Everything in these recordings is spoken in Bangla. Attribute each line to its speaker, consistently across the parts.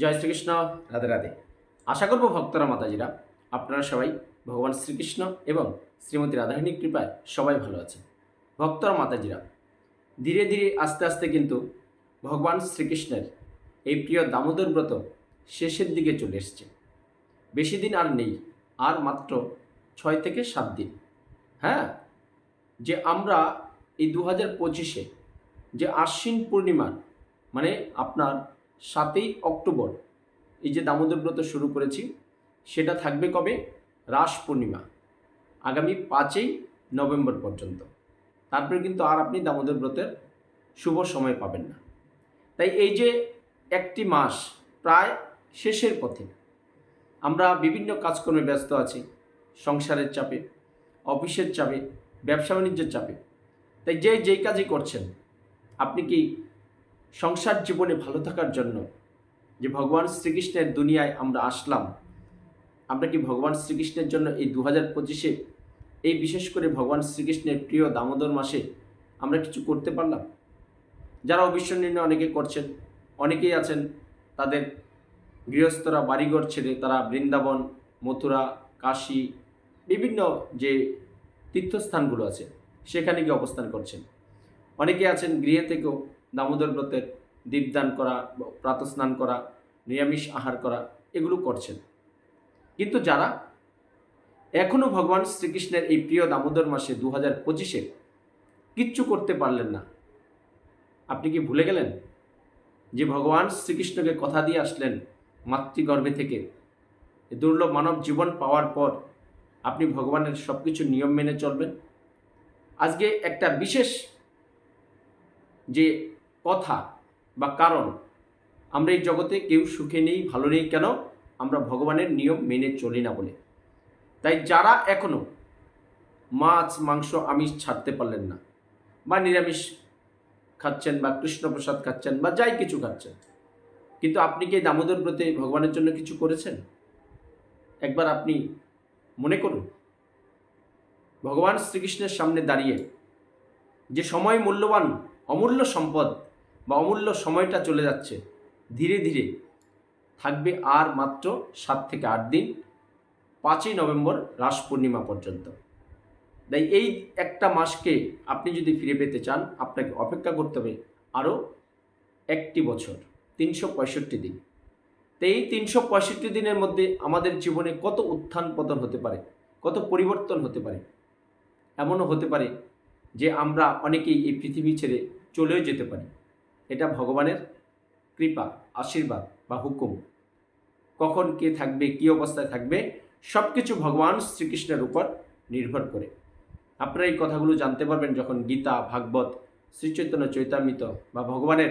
Speaker 1: জয় শ্রীকৃষ্ণ রাধে রাধে আশা করব ভক্তরা মাতাজিরা আপনারা সবাই ভগবান শ্রীকৃষ্ণ এবং শ্রীমতী রাধাহিনী কৃপায় সবাই ভালো আছেন ভক্তরা মাতাজিরা ধীরে ধীরে আস্তে আস্তে কিন্তু ভগবান শ্রীকৃষ্ণের এই প্রিয় দামোদর ব্রত শেষের দিকে চলে এসছে বেশি দিন আর নেই আর মাত্র ছয় থেকে সাত দিন হ্যাঁ যে আমরা এই দু হাজার পঁচিশে যে আশ্বিন পূর্ণিমার মানে আপনার সাতই অক্টোবর এই যে দামোদর ব্রত শুরু করেছি সেটা থাকবে কবে রাস পূর্ণিমা আগামী পাঁচই নভেম্বর পর্যন্ত তারপরে কিন্তু আর আপনি দামোদর ব্রতের শুভ সময় পাবেন না তাই এই যে একটি মাস প্রায় শেষের পথে আমরা বিভিন্ন কাজকর্মে ব্যস্ত আছি সংসারের চাপে অফিসের চাপে ব্যবসা বাণিজ্যের চাপে তাই যে যেই কাজই করছেন আপনি কি সংসার জীবনে ভালো থাকার জন্য যে ভগবান শ্রীকৃষ্ণের দুনিয়ায় আমরা আসলাম আমরা কি ভগবান শ্রীকৃষ্ণের জন্য এই দু হাজার পঁচিশে এই বিশেষ করে ভগবান শ্রীকৃষ্ণের প্রিয় দামোদর মাসে আমরা কিছু করতে পারলাম যারা অবিশ্বনীর্ণ অনেকে করছেন অনেকেই আছেন তাদের গৃহস্থরা বাড়িঘর ছেড়ে তারা বৃন্দাবন মথুরা কাশী বিভিন্ন যে তীর্থস্থানগুলো আছে সেখানে গিয়ে অবস্থান করছেন অনেকে আছেন গৃহে থেকেও দামোদর ব্রতের দীপদান করা প্রাতস্নান করা নিরামিষ আহার করা এগুলো করছেন কিন্তু যারা এখনও ভগবান শ্রীকৃষ্ণের এই প্রিয় দামোদর মাসে দু হাজার পঁচিশে কিচ্ছু করতে পারলেন না আপনি কি ভুলে গেলেন যে ভগবান শ্রীকৃষ্ণকে কথা দিয়ে আসলেন মাতৃগর্ভে থেকে দুর্লভ মানব জীবন পাওয়ার পর আপনি ভগবানের সব কিছু নিয়ম মেনে চলবেন আজকে একটা বিশেষ যে কথা বা কারণ আমরা এই জগতে কেউ সুখে নেই ভালো নেই কেন আমরা ভগবানের নিয়ম মেনে চলি না বলে তাই যারা এখনও মাছ মাংস আমিষ ছাড়তে পারলেন না বা নিরামিষ খাচ্ছেন বা কৃষ্ণপ্রসাদ খাচ্ছেন বা যাই কিছু খাচ্ছেন কিন্তু আপনি কি দামোদর ব্রতে ভগবানের জন্য কিছু করেছেন একবার আপনি মনে করুন ভগবান শ্রীকৃষ্ণের সামনে দাঁড়িয়ে যে সময় মূল্যবান অমূল্য সম্পদ বা অমূল্য সময়টা চলে যাচ্ছে ধীরে ধীরে থাকবে আর মাত্র সাত থেকে আট দিন পাঁচই নভেম্বর রাস পূর্ণিমা পর্যন্ত তাই এই একটা মাসকে আপনি যদি ফিরে পেতে চান আপনাকে অপেক্ষা করতে হবে আরও একটি বছর তিনশো পঁয়ষট্টি দিন তাই এই তিনশো পঁয়ষট্টি দিনের মধ্যে আমাদের জীবনে কত উত্থান পতন হতে পারে কত পরিবর্তন হতে পারে এমনও হতে পারে যে আমরা অনেকেই এই পৃথিবী ছেড়ে চলেও যেতে পারি এটা ভগবানের কৃপা আশীর্বাদ বা হুকুম কখন কে থাকবে কী অবস্থায় থাকবে সব কিছু ভগবান শ্রীকৃষ্ণের উপর নির্ভর করে আপনারা এই কথাগুলো জানতে পারবেন যখন গীতা ভাগবত শ্রীচৈতন্য চৈতামিত বা ভগবানের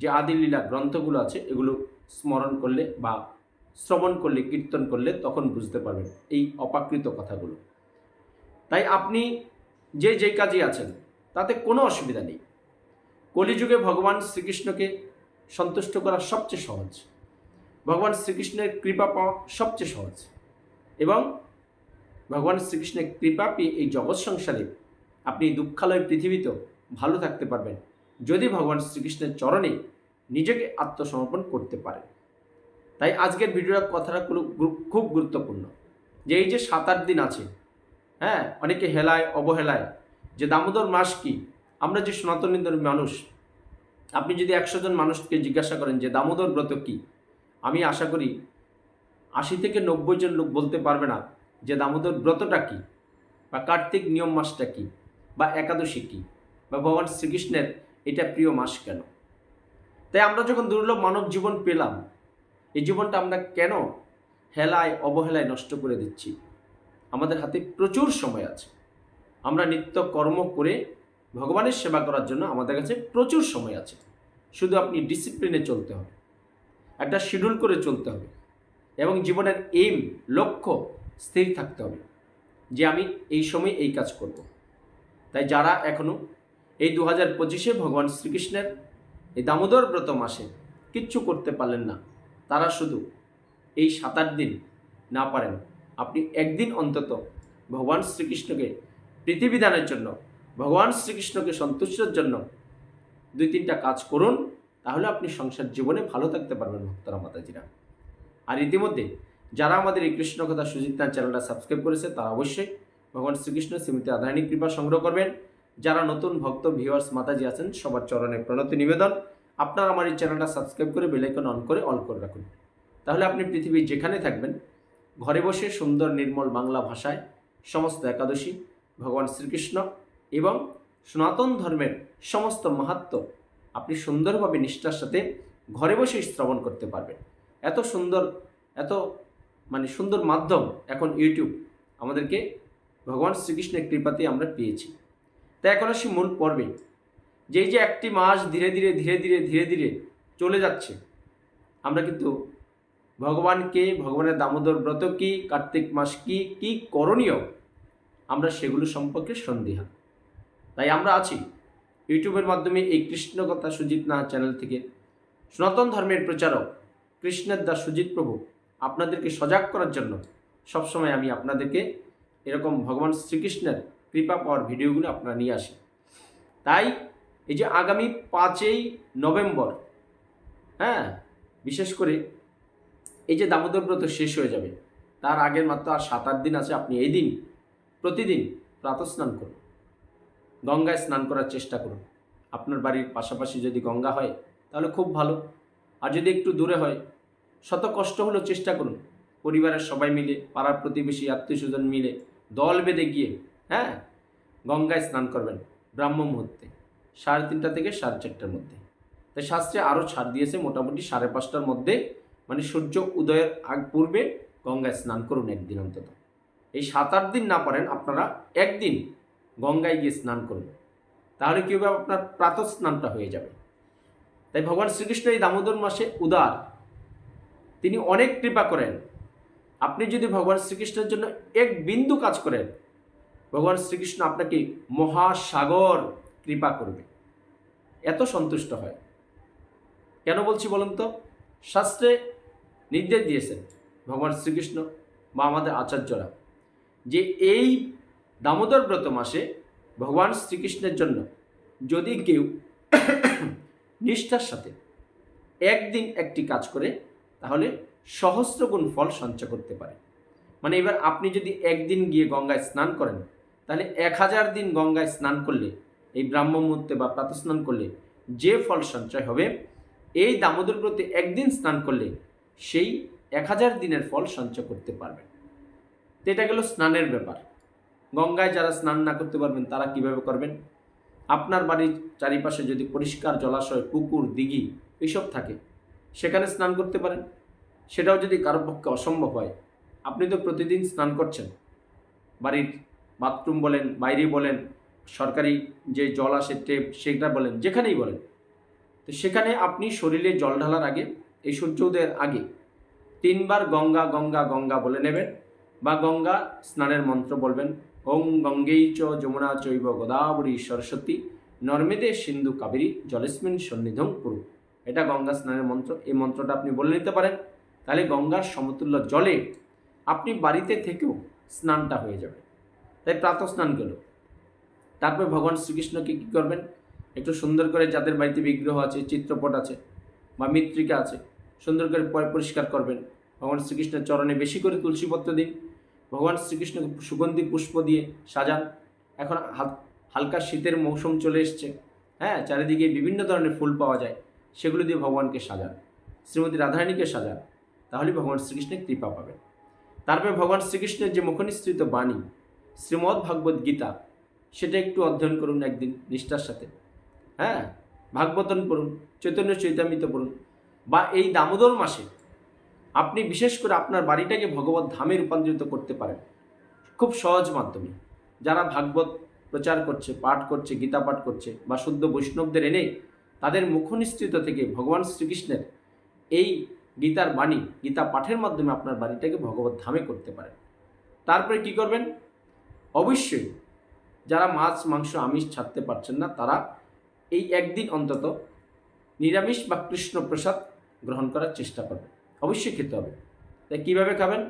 Speaker 1: যে আদিলীলা গ্রন্থগুলো আছে এগুলো স্মরণ করলে বা শ্রবণ করলে কীর্তন করলে তখন বুঝতে পারবেন এই অপাকৃত কথাগুলো তাই আপনি যে যে কাজে আছেন তাতে কোনো অসুবিধা নেই কলিযুগে ভগবান শ্রীকৃষ্ণকে সন্তুষ্ট করা সবচেয়ে সহজ ভগবান শ্রীকৃষ্ণের কৃপা পাওয়া সবচেয়ে সহজ এবং ভগবান শ্রীকৃষ্ণের কৃপা পেয়ে এই জগৎ সংসারে আপনি দুঃখালয় পৃথিবীতেও ভালো থাকতে পারবেন যদি ভগবান শ্রীকৃষ্ণের চরণে নিজেকে আত্মসমর্পণ করতে পারেন তাই আজকের ভিডিওটা কথাটা খুব গুরুত্বপূর্ণ যে এই যে সাত আট দিন আছে হ্যাঁ অনেকে হেলায় অবহেলায় যে দামোদর মাস কি আমরা যে সনাতনী ধর্মের মানুষ আপনি যদি একশো জন মানুষকে জিজ্ঞাসা করেন যে দামোদর ব্রত কী আমি আশা করি আশি থেকে নব্বই জন লোক বলতে পারবে না যে দামোদর ব্রতটা কী বা কার্তিক নিয়ম মাসটা কী বা একাদশী কী বা ভগবান শ্রীকৃষ্ণের এটা প্রিয় মাস কেন তাই আমরা যখন দুর্লভ মানব জীবন পেলাম এই জীবনটা আমরা কেন হেলায় অবহেলায় নষ্ট করে দিচ্ছি আমাদের হাতে প্রচুর সময় আছে আমরা নিত্য কর্ম করে ভগবানের সেবা করার জন্য আমাদের কাছে প্রচুর সময় আছে শুধু আপনি ডিসিপ্লিনে চলতে হবে একটা শিডিউল করে চলতে হবে এবং জীবনের এইম লক্ষ্য স্থির থাকতে হবে যে আমি এই সময় এই কাজ করব। তাই যারা এখনও এই দু হাজার পঁচিশে ভগবান শ্রীকৃষ্ণের এই দামোদর ব্রত মাসে কিচ্ছু করতে পারলেন না তারা শুধু এই সাত আট দিন না পারেন আপনি একদিন অন্তত ভগবান শ্রীকৃষ্ণকে পৃথিবীদানের জন্য ভগবান শ্রীকৃষ্ণকে সন্তুষ্টের জন্য দুই তিনটা কাজ করুন তাহলে আপনি সংসার জীবনে ভালো থাকতে পারবেন ভক্তরা মাতাজিরা আর ইতিমধ্যে যারা আমাদের এই কৃষ্ণ কথা সুজিতনা চ্যানেলটা সাবস্ক্রাইব করেছে তারা অবশ্যই ভগবান শ্রীকৃষ্ণ শ্রীমতী আধারণী কৃপা সংগ্রহ করবেন যারা নতুন ভক্ত ভিউয়ার্স মাতাজি আছেন সবার চরণে প্রণতি নিবেদন আপনার আমার এই চ্যানেলটা সাবস্ক্রাইব করে বেলাইকন অন করে অল করে রাখুন তাহলে আপনি পৃথিবী যেখানে থাকবেন ঘরে বসে সুন্দর নির্মল বাংলা ভাষায় সমস্ত একাদশী ভগবান শ্রীকৃষ্ণ এবং সনাতন ধর্মের সমস্ত মাহাত্ম আপনি সুন্দরভাবে নিষ্ঠার সাথে ঘরে বসে শ্রবণ করতে পারবেন এত সুন্দর এত মানে সুন্দর মাধ্যম এখন ইউটিউব আমাদেরকে ভগবান শ্রীকৃষ্ণের কৃপাতে আমরা পেয়েছি তাই এখন আসি মূল পর্বে যেই যে একটি মাস ধীরে ধীরে ধীরে ধীরে ধীরে ধীরে চলে যাচ্ছে আমরা কিন্তু ভগবানকে ভগবানের দামোদর ব্রত কী কার্তিক মাস কী কী করণীয় আমরা সেগুলো সম্পর্কে সন্দেহ তাই আমরা আছি ইউটিউবের মাধ্যমে এই কৃষ্ণকথা সুজিত না চ্যানেল থেকে সনাতন ধর্মের প্রচারক কৃষ্ণের দাস সুজিত প্রভু আপনাদেরকে সজাগ করার জন্য সবসময় আমি আপনাদেরকে এরকম ভগবান শ্রীকৃষ্ণের কৃপা পাওয়ার ভিডিওগুলো আপনারা নিয়ে আসি তাই এই যে আগামী পাঁচই নভেম্বর হ্যাঁ বিশেষ করে এই যে দামোদর ব্রত শেষ হয়ে যাবে তার আগের মাত্র আর সাত আট দিন আছে আপনি এই দিন প্রতিদিন প্রাতঃস্নান করুন গঙ্গায় স্নান করার চেষ্টা করুন আপনার বাড়ির পাশাপাশি যদি গঙ্গা হয় তাহলে খুব ভালো আর যদি একটু দূরে হয় শত কষ্ট হলেও চেষ্টা করুন পরিবারের সবাই মিলে পাড়ার প্রতিবেশী আত্মীয় স্বজন মিলে দল বেঁধে গিয়ে হ্যাঁ গঙ্গায় স্নান করবেন ব্রাহ্ম মুহূর্তে সাড়ে তিনটা থেকে সাড়ে চারটার মধ্যে তাই শাস্ত্রে আরও ছাড় দিয়েছে মোটামুটি সাড়ে পাঁচটার মধ্যে মানে সূর্য উদয়ের আগ পূর্বে গঙ্গায় স্নান করুন একদিন অন্তত এই সাত আট দিন না পারেন আপনারা একদিন গঙ্গায় গিয়ে স্নান করুন তাহলে কী হবে আপনার প্রাতঃ স্নানটা হয়ে যাবে তাই ভগবান শ্রীকৃষ্ণ এই দামোদর মাসে উদার তিনি অনেক কৃপা করেন আপনি যদি ভগবান শ্রীকৃষ্ণের জন্য এক বিন্দু কাজ করেন ভগবান শ্রীকৃষ্ণ আপনাকে মহাসাগর কৃপা করবে এত সন্তুষ্ট হয় কেন বলছি বলুন তো শাস্ত্রে নির্দেশ দিয়েছেন ভগবান শ্রীকৃষ্ণ বা আমাদের আচার্যরা যে এই দামোদর ব্রত মাসে ভগবান শ্রীকৃষ্ণের জন্য যদি কেউ নিষ্ঠার সাথে একদিন একটি কাজ করে তাহলে সহস্রগুণ ফল সঞ্চয় করতে পারে মানে এবার আপনি যদি একদিন গিয়ে গঙ্গায় স্নান করেন তাহলে এক হাজার দিন গঙ্গায় স্নান করলে এই ব্রাহ্ম মুহূর্তে বা প্রাতস্নান করলে যে ফল সঞ্চয় হবে এই দামোদর ব্রতে একদিন স্নান করলে সেই এক হাজার দিনের ফল সঞ্চয় করতে পারবেন তো এটা গেল স্নানের ব্যাপার গঙ্গায় যারা স্নান না করতে পারবেন তারা কিভাবে করবেন আপনার বাড়ির চারিপাশে যদি পরিষ্কার জলাশয় পুকুর দিঘি এসব থাকে সেখানে স্নান করতে পারেন সেটাও যদি কারোর পক্ষে অসম্ভব হয় আপনি তো প্রতিদিন স্নান করছেন বাড়ির বাথরুম বলেন বাইরে বলেন সরকারি যে জল আসে টেপ সেটা বলেন যেখানেই বলেন তো সেখানে আপনি শরীরে জল ঢালার আগে এই সূর্য উদয়ের আগে তিনবার গঙ্গা গঙ্গা গঙ্গা বলে নেবেন বা গঙ্গা স্নানের মন্ত্র বলবেন ওং গঙ্গেই চ যমুনা চৈব গোদাবরী সরস্বতী নর্মেদে সিন্ধু কাবেরী জলেস্মিন সন্নিধং কুরু এটা গঙ্গা স্নানের মন্ত্র এই মন্ত্রটা আপনি বলে নিতে পারেন তাহলে গঙ্গার সমতুল্য জলে আপনি বাড়িতে থেকেও স্নানটা হয়ে যাবে তাই প্রাতঃ স্নান গেল তারপরে ভগবান শ্রীকৃষ্ণকে কী করবেন একটু সুন্দর করে যাদের বাড়িতে বিগ্রহ আছে চিত্রপট আছে বা মৃত্তিকা আছে সুন্দর করে পরিষ্কার করবেন ভগবান শ্রীকৃষ্ণের চরণে বেশি করে তুলসীপত্র দিন ভগবান শ্রীকৃষ্ণকে সুগন্ধি পুষ্প দিয়ে সাজান এখন হালকা শীতের মৌসুম চলে এসছে হ্যাঁ চারিদিকে বিভিন্ন ধরনের ফুল পাওয়া যায় সেগুলো দিয়ে ভগবানকে সাজান শ্রীমতী রাধারণীকে সাজান তাহলে ভগবান শ্রীকৃষ্ণের কৃপা পাবেন তারপরে ভগবান শ্রীকৃষ্ণের যে মুখনিস্তৃত বাণী শ্রীমদ্ ভাগবত গীতা সেটা একটু অধ্যয়ন করুন একদিন নিষ্ঠার সাথে হ্যাঁ ভাগবতন পড়ুন চৈতন্য চৈতামিত পড়ুন বা এই দামোদর মাসে আপনি বিশেষ করে আপনার বাড়িটাকে ভগবত ধামে রূপান্তরিত করতে পারেন খুব সহজ মাধ্যমে যারা ভাগবত প্রচার করছে পাঠ করছে গীতা পাঠ করছে বা শুদ্ধ বৈষ্ণবদের এনে তাদের মুখনিস্তৃত থেকে ভগবান শ্রীকৃষ্ণের এই গীতার বাণী গীতা পাঠের মাধ্যমে আপনার বাড়িটাকে ভগবত ধামে করতে পারেন তারপরে কি করবেন অবশ্যই যারা মাছ মাংস আমিষ ছাড়তে পারছেন না তারা এই একদিন অন্তত নিরামিষ বা কৃষ্ণ প্রসাদ গ্রহণ করার চেষ্টা করবেন অবশ্যই খেতে হবে তাই কীভাবে খাবেন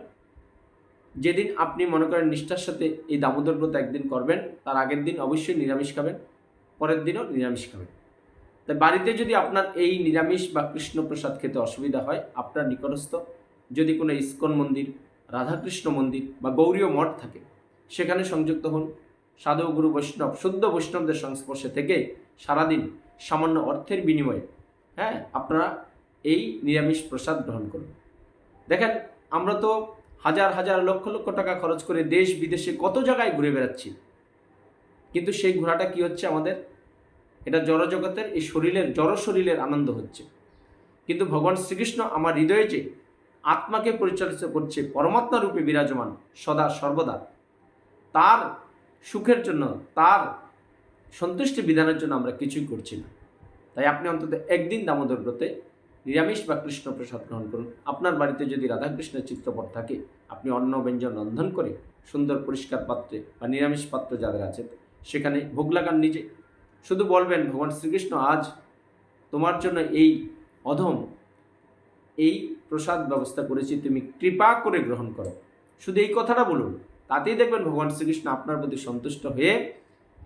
Speaker 1: যেদিন আপনি মনে করেন নিষ্ঠার সাথে এই দামোদর ব্রত একদিন করবেন তার আগের দিন অবশ্যই নিরামিষ খাবেন পরের দিনও নিরামিষ খাবেন তাই বাড়িতে যদি আপনার এই নিরামিষ বা কৃষ্ণপ্রসাদ খেতে অসুবিধা হয় আপনার নিকটস্থ যদি কোনো ইস্কন মন্দির রাধাকৃষ্ণ মন্দির বা গৌরীয় মঠ থাকে সেখানে সংযুক্ত হন সাধু গুরু বৈষ্ণব শুদ্ধ বৈষ্ণবদের সংস্পর্শে থেকে সারাদিন সামান্য অর্থের বিনিময়ে হ্যাঁ আপনারা এই নিরামিষ প্রসাদ গ্রহণ করুন দেখেন আমরা তো হাজার হাজার লক্ষ লক্ষ টাকা খরচ করে দেশ বিদেশে কত জায়গায় ঘুরে বেড়াচ্ছি কিন্তু সেই ঘোরাটা কি হচ্ছে আমাদের এটা জড়জগতের এই শরীরের জড় শরীরের আনন্দ হচ্ছে কিন্তু ভগবান শ্রীকৃষ্ণ আমার হৃদয়ে যে আত্মাকে পরিচালিত করছে পরমাত্মা রূপে বিরাজমান সদা সর্বদা তার সুখের জন্য তার সন্তুষ্টি বিধানের জন্য আমরা কিছুই করছি না তাই আপনি অন্তত একদিন দামোদর ব্রতে নিরামিষ বা কৃষ্ণ প্রসাদ গ্রহণ করুন আপনার বাড়িতে যদি রাধাকৃষ্ণের চিত্রপট থাকে আপনি অন্ন ব্যঞ্জন রন্ধন করে সুন্দর পরিষ্কার পাত্রে বা নিরামিষ পাত্র যাদের আছে সেখানে ভোগ লাগান নিজে শুধু বলবেন ভগবান শ্রীকৃষ্ণ আজ তোমার জন্য এই অধম এই প্রসাদ ব্যবস্থা করেছি তুমি কৃপা করে গ্রহণ করো শুধু এই কথাটা বলুন তাতেই দেখবেন ভগবান শ্রীকৃষ্ণ আপনার প্রতি সন্তুষ্ট হয়ে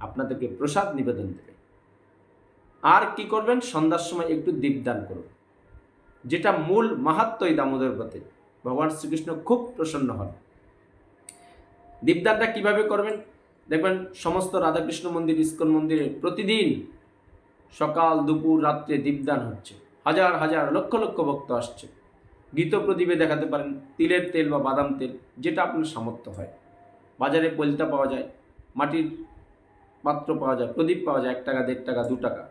Speaker 1: আপনাদেরকে প্রসাদ নিবেদন দেবে আর কি করবেন সন্ধ্যার সময় একটু দীপদান করুন যেটা মূল মাহাত্মই দামোদর ব্রতে ভগবান শ্রীকৃষ্ণ খুব প্রসন্ন হন দীপদানটা কিভাবে করবেন দেখবেন সমস্ত রাধাকৃষ্ণ মন্দির ইস্কন মন্দিরে প্রতিদিন সকাল দুপুর রাত্রে দীপদান হচ্ছে হাজার হাজার লক্ষ লক্ষ ভক্ত আসছে গীত প্রদীপে দেখাতে পারেন তিলের তেল বা বাদাম তেল যেটা আপনার সামর্থ্য হয় বাজারে পলতা পাওয়া যায় মাটির পাত্র পাওয়া যায় প্রদীপ পাওয়া যায় এক টাকা দেড় টাকা দু টাকা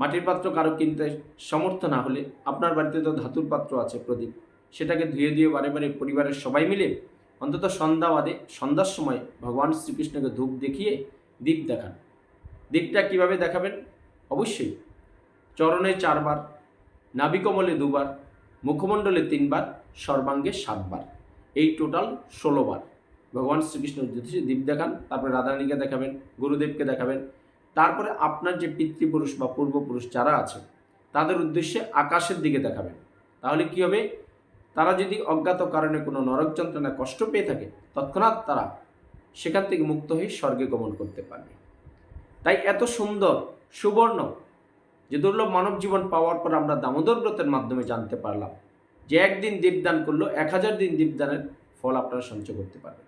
Speaker 1: মাটির পাত্র কারো কিনতে সমর্থ না হলে আপনার বাড়িতে তো ধাতুর পাত্র আছে প্রদীপ সেটাকে ধুয়ে ধুয়ে বারে বারে পরিবারের সবাই মিলে অন্তত সন্ধ্যাবাদে সন্ধ্যার সময় ভগবান শ্রীকৃষ্ণকে ধূপ দেখিয়ে দীপ দেখান দীপটা কিভাবে দেখাবেন অবশ্যই চরণে চারবার নাবিকমলে দুবার মুখমণ্ডলে তিনবার সর্বাঙ্গে সাতবার এই টোটাল ষোলোবার ভগবান শ্রীকৃষ্ণ জ্যোতিষী দীপ দেখান তারপরে রাধারানীকে দেখাবেন গুরুদেবকে দেখাবেন তারপরে আপনার যে পিতৃপুরুষ বা পূর্বপুরুষ যারা আছে তাদের উদ্দেশ্যে আকাশের দিকে দেখাবেন তাহলে কি হবে তারা যদি অজ্ঞাত কারণে কোনো নরক যন্ত্রণা কষ্ট পেয়ে থাকে তৎক্ষণাৎ তারা সেখান থেকে মুক্ত হয়ে স্বর্গে গমন করতে পারবে তাই এত সুন্দর সুবর্ণ যে দুর্লভ মানব জীবন পাওয়ার পর আমরা দামোদর ব্রতের মাধ্যমে জানতে পারলাম যে একদিন দীপদান করলো এক হাজার দিন দীপদানের ফল আপনারা সঞ্চয় করতে পারবেন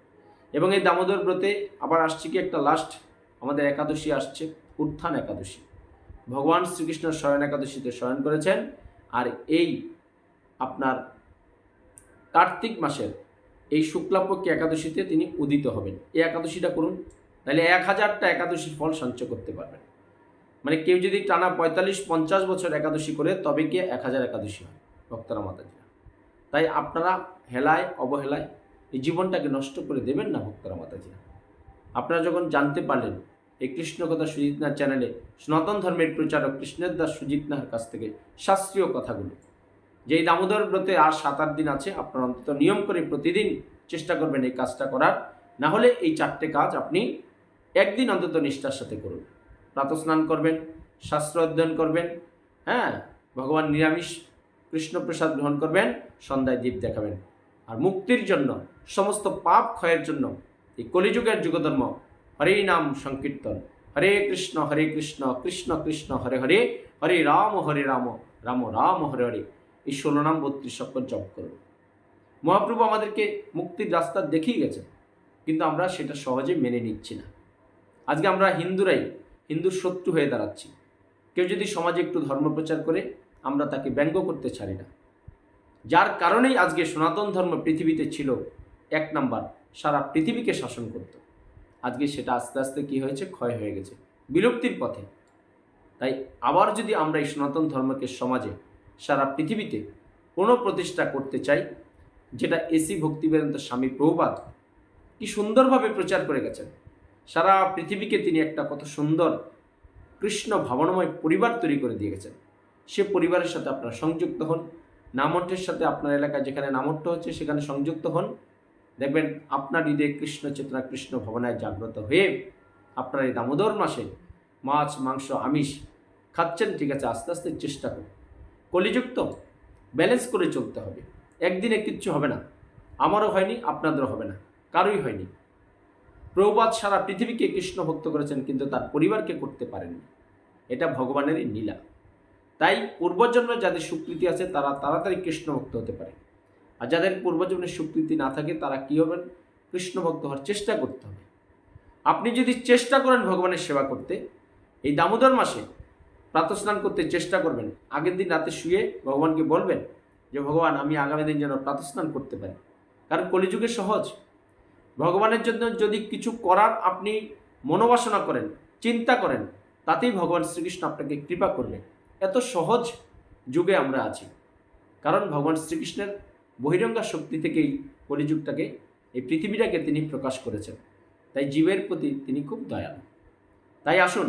Speaker 1: এবং এই দামোদর ব্রতে আবার আসছে কি একটা লাস্ট আমাদের একাদশী আসছে উত্থান একাদশী ভগবান শ্রীকৃষ্ণ স্বয়ন একাদশীতে স্বয়ন করেছেন আর এই আপনার কার্তিক মাসের এই শুক্লাপক্ষ একাদশীতে তিনি উদিত হবেন এই একাদশীটা করুন তাহলে এক হাজারটা একাদশীর ফল সঞ্চয় করতে পারবেন মানে কেউ যদি টানা পঁয়তাল্লিশ পঞ্চাশ বছর একাদশী করে তবে গিয়ে এক হাজার একাদশী হয় ভক্তরা মাতাজি তাই আপনারা হেলায় অবহেলায় এই জীবনটাকে নষ্ট করে দেবেন না ভক্তরা মাতাজি আপনারা যখন জানতে পারলেন এই কৃষ্ণকথা সুজিতনার চ্যানেলে সনাতন ধর্মের প্রচারক কৃষ্ণের দাস নাহার কাছ থেকে শাস্ত্রীয় কথাগুলো যেই দামোদর ব্রতে আর সাত আট দিন আছে আপনার অন্তত নিয়ম করে প্রতিদিন চেষ্টা করবেন এই কাজটা করার না হলে এই চারটে কাজ আপনি একদিন অন্তত নিষ্ঠার সাথে করুন স্নান করবেন শাস্ত্র অধ্যয়ন করবেন হ্যাঁ ভগবান নিরামিষ কৃষ্ণপ্রসাদ গ্রহণ করবেন সন্ধ্যায় দ্বীপ দেখাবেন আর মুক্তির জন্য সমস্ত পাপ ক্ষয়ের জন্য এই কলিযুগের যুগধর্ম হরে নাম সংকীর্তন হরে কৃষ্ণ হরে কৃষ্ণ কৃষ্ণ কৃষ্ণ হরে হরে হরে রাম হরে রাম রাম রাম হরে হরে এই ষোলো নাম বত্রিশ অক্ষর জপ করব মহাপ্রভু আমাদেরকে মুক্তির রাস্তা দেখিয়ে গেছেন কিন্তু আমরা সেটা সহজে মেনে নিচ্ছি না আজকে আমরা হিন্দুরাই হিন্দুর শত্রু হয়ে দাঁড়াচ্ছি কেউ যদি সমাজে একটু ধর্ম প্রচার করে আমরা তাকে ব্যঙ্গ করতে ছাড়ি না যার কারণেই আজকে সনাতন ধর্ম পৃথিবীতে ছিল এক নাম্বার সারা পৃথিবীকে শাসন করত আজকে সেটা আস্তে আস্তে কী হয়েছে ক্ষয় হয়ে গেছে বিলুপ্তির পথে তাই আবার যদি আমরা এই সনাতন ধর্মকে সমাজে সারা পৃথিবীতে কোনো প্রতিষ্ঠা করতে চাই যেটা এসি ভক্তিবেদান্ত স্বামী প্রভুপাত কি সুন্দরভাবে প্রচার করে গেছেন সারা পৃথিবীকে তিনি একটা কত সুন্দর কৃষ্ণ ভাবনময় পরিবার তৈরি করে দিয়ে গেছেন সে পরিবারের সাথে আপনারা সংযুক্ত হন নামঠের সাথে আপনার এলাকায় যেখানে নামঠ্য হচ্ছে সেখানে সংযুক্ত হন দেখবেন আপনার হৃদয়ে কৃষ্ণ চেতনা কৃষ্ণ ভবনায় জাগ্রত হয়ে আপনার এই দামোদর মাসে মাছ মাংস আমিষ খাচ্ছেন ঠিক আছে আস্তে আস্তে চেষ্টা করুন কলিযুক্ত ব্যালেন্স করে চলতে হবে একদিনে কিচ্ছু হবে না আমারও হয়নি আপনাদেরও হবে না কারোই হয়নি প্রবাদ সারা পৃথিবীকে কৃষ্ণ ভক্ত করেছেন কিন্তু তার পরিবারকে করতে পারেননি এটা ভগবানেরই নীলা তাই পূর্বজন্মে যাদের স্বীকৃতি আছে তারা তাড়াতাড়ি কৃষ্ণ ভক্ত হতে পারে আর যাদের পূর্বজীবনের স্বীকৃতি না থাকে তারা কী হবেন কৃষ্ণ ভক্ত হওয়ার চেষ্টা করতে হবে আপনি যদি চেষ্টা করেন ভগবানের সেবা করতে এই দামোদর মাসে প্রাতঃস্নান করতে চেষ্টা করবেন আগের দিন রাতে শুয়ে ভগবানকে বলবেন যে ভগবান আমি আগামী দিন যেন প্রাতস্নান করতে পারি কারণ কলিযুগে সহজ ভগবানের জন্য যদি কিছু করার আপনি মনোবাসনা করেন চিন্তা করেন তাতেই ভগবান শ্রীকৃষ্ণ আপনাকে কৃপা করবে এত সহজ যুগে আমরা আছি কারণ ভগবান শ্রীকৃষ্ণের বহিরঙ্গা শক্তি থেকেই কলিযুগটাকে এই পৃথিবীটাকে তিনি প্রকাশ করেছেন তাই জীবের প্রতি তিনি খুব দয়ালু তাই আসুন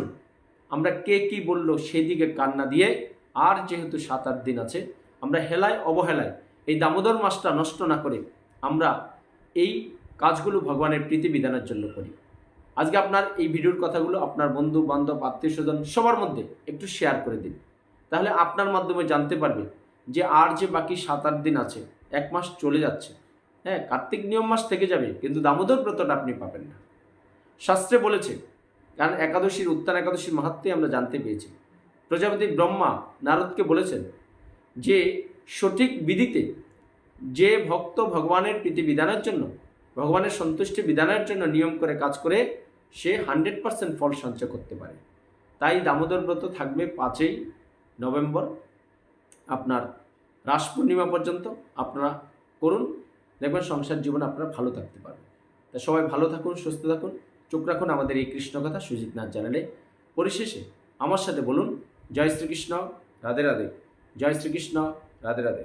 Speaker 1: আমরা কে কি বলল সেদিকে কান্না দিয়ে আর যেহেতু সাত আট দিন আছে আমরা হেলায় অবহেলায় এই দামোদর মাসটা নষ্ট না করে আমরা এই কাজগুলো ভগবানের প্রীতি বিধানের জন্য করি আজকে আপনার এই ভিডিওর কথাগুলো আপনার বন্ধু বান্ধব আত্মীয় স্বজন সবার মধ্যে একটু শেয়ার করে দিন তাহলে আপনার মাধ্যমে জানতে পারবে যে আর যে বাকি সাত আট দিন আছে এক মাস চলে যাচ্ছে হ্যাঁ কার্তিক নিয়ম মাস থেকে যাবে কিন্তু দামোদর ব্রতটা আপনি পাবেন না শাস্ত্রে বলেছে কারণ একাদশীর উত্তান একাদশীর মাহাত্মে আমরা জানতে পেয়েছি প্রজাপতি ব্রহ্মা নারদকে বলেছেন যে সঠিক বিধিতে যে ভক্ত ভগবানের প্রীতি বিধানের জন্য ভগবানের সন্তুষ্টি বিধানের জন্য নিয়ম করে কাজ করে সে হান্ড্রেড পার্সেন্ট ফল সঞ্চয় করতে পারে তাই দামোদর ব্রত থাকবে পাঁচই নভেম্বর আপনার রাস পূর্ণিমা পর্যন্ত আপনারা করুন দেখবেন সংসার জীবন আপনারা ভালো থাকতে পারবেন তা সবাই ভালো থাকুন সুস্থ থাকুন চোখ রাখুন আমাদের এই কৃষ্ণকথা সুজিত নাথ জানালে পরিশেষে আমার সাথে বলুন জয় শ্রীকৃষ্ণ রাধে রাধে জয় শ্রীকৃষ্ণ
Speaker 2: রাধে রাধে